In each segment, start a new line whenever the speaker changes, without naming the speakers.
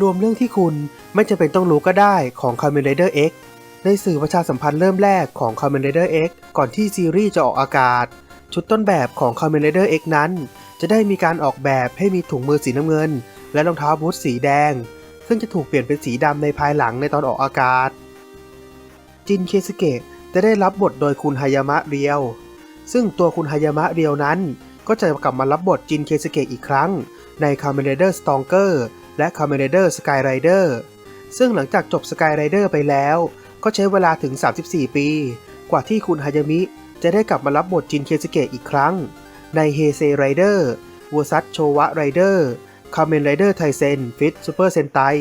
รวมเรื่องที่คุณไม่จำเป็นต้องรู้ก็ได้ของ Kamen Rider X ในสื่อประชาสัมพันธ์เริ่มแรกของ Kamen Rider X ก่อนที่ซีรีส์จะออกอากาศ ชุดต้นแบบของ Kamen Rider X นั้น จะได้มีการออกแบบให้มีถุงมือสีน้ำเงิน และรองเท้าบูทสีแดง ซึ่งจะถูกเปลี่ยนเป็นสีดำในภายหลังในตอนออกอากาศ จินเคสเกะจะได้รับบทโดยคุณฮายามะเรียว ซึ่งตัวคุณฮายามะเรียวนั้น ก็จะกลับมารับบทจินเคสเกะอีกครั้งใน Kamen Rider Stalker และ Kamen Rider Sky Rider ซึ่งหลังจากจบ Sky Rider ไปแล้ว ก็ใช้เวลาถึง 34 ปี กว่าที่คุณฮายามิ จะได้กลับมารับบทจินเคสเกะอีกครั้ง ใน Heisei Rider vs Showa Rider Kamen Rider Taisen Fit Super Sentai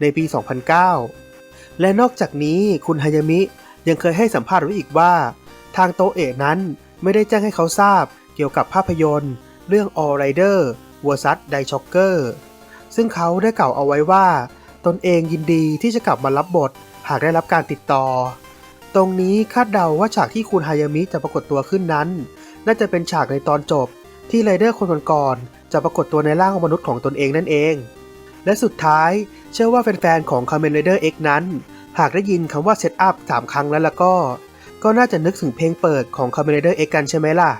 ในปี 2009 และนอกจากนี้คุณฮายามิยังเคยให้สัมภาษณ์ไว้อีกว่า ทางโตเอะนั้นไม่ได้แจ้งให้เขาทราบเกี่ยวกับภาพยนตร์ เรื่อง All Rider vs Die Shocker ซึ่งเขาได้กล่าวเอาไว้ว่า ตนเองยินดีที่จะกลับมารับบท หากได้รับการติดต่อ ตรงนี้คาดเดาว่าฉากที่คุณฮายามิจะปรากฏตัวขึ้นนั้น น่าจะเป็นฉากในตอนจบ ที่ไรเดอร์คนก่อนๆจะปรากฏตัวในร่างมนุษย์ของตนเองนั่นเอง และสุดท้ายเชื่อว่าแฟนๆของ Kamen Rider X นั้น หากได้ยินคำว่า Set Up 3ครั้งแล้วล้วก็ ก็น่าจะนึกถึงเพลงเปิดของ Kamen Rider X กันใช่ไหมล่ะ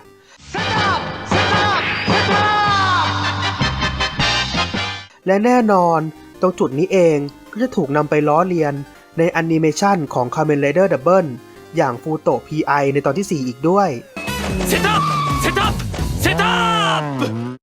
และแน่นอน ตรงจุดนี้เองก็จะถูกนำไปล้อเลียนในอนิเมชันของ Kamen Rider Double อย่างฟูโต PI ในตอนที่ 4 อีกด้วย
เซตับเซตับเซตับ